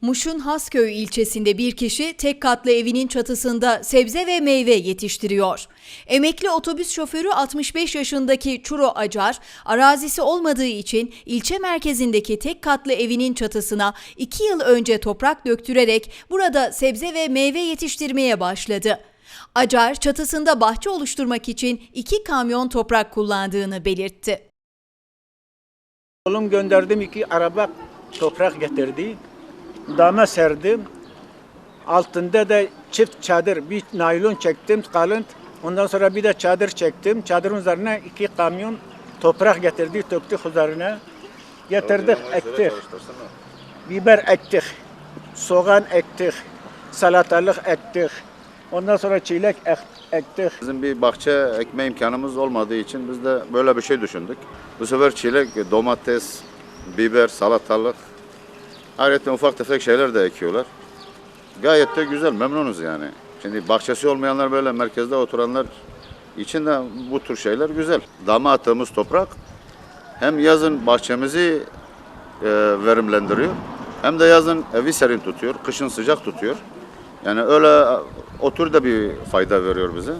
Muş'un Hasköy ilçesinde bir kişi tek katlı evinin çatısında sebze ve meyve yetiştiriyor. Emekli otobüs şoförü 65 yaşındaki Çuro Acar, arazisi olmadığı için ilçe merkezindeki tek katlı evinin çatısına 2 yıl önce toprak döktürerek burada sebze ve meyve yetiştirmeye başladı. Acar çatısında bahçe oluşturmak için iki kamyon toprak kullandığını belirtti. Oğlum gönderdim iki araba toprak getirdi. Dama serdim. Altında da çift çadır, bir naylon çektim kalın. Ondan sonra bir de çadır çektim. Çadırın üzerine iki kamyon toprak getirdi, töktük üzerine. Getirdik, ektik. Biber ektik, soğan ektik, salatalık ektik. Ondan sonra çilek ek- ektik. Bizim bir bahçe ekme imkanımız olmadığı için biz de böyle bir şey düşündük. Bu sefer çilek, domates, biber, salatalık, ayrıca ufak tefek şeyler de ekiyorlar. Gayet de güzel, memnunuz yani. Şimdi bahçesi olmayanlar böyle merkezde oturanlar için de bu tür şeyler güzel. Dama attığımız toprak hem yazın bahçemizi e, verimlendiriyor hem de yazın evi serin tutuyor, kışın sıcak tutuyor. Yani öyle o tür de bir fayda veriyor bize.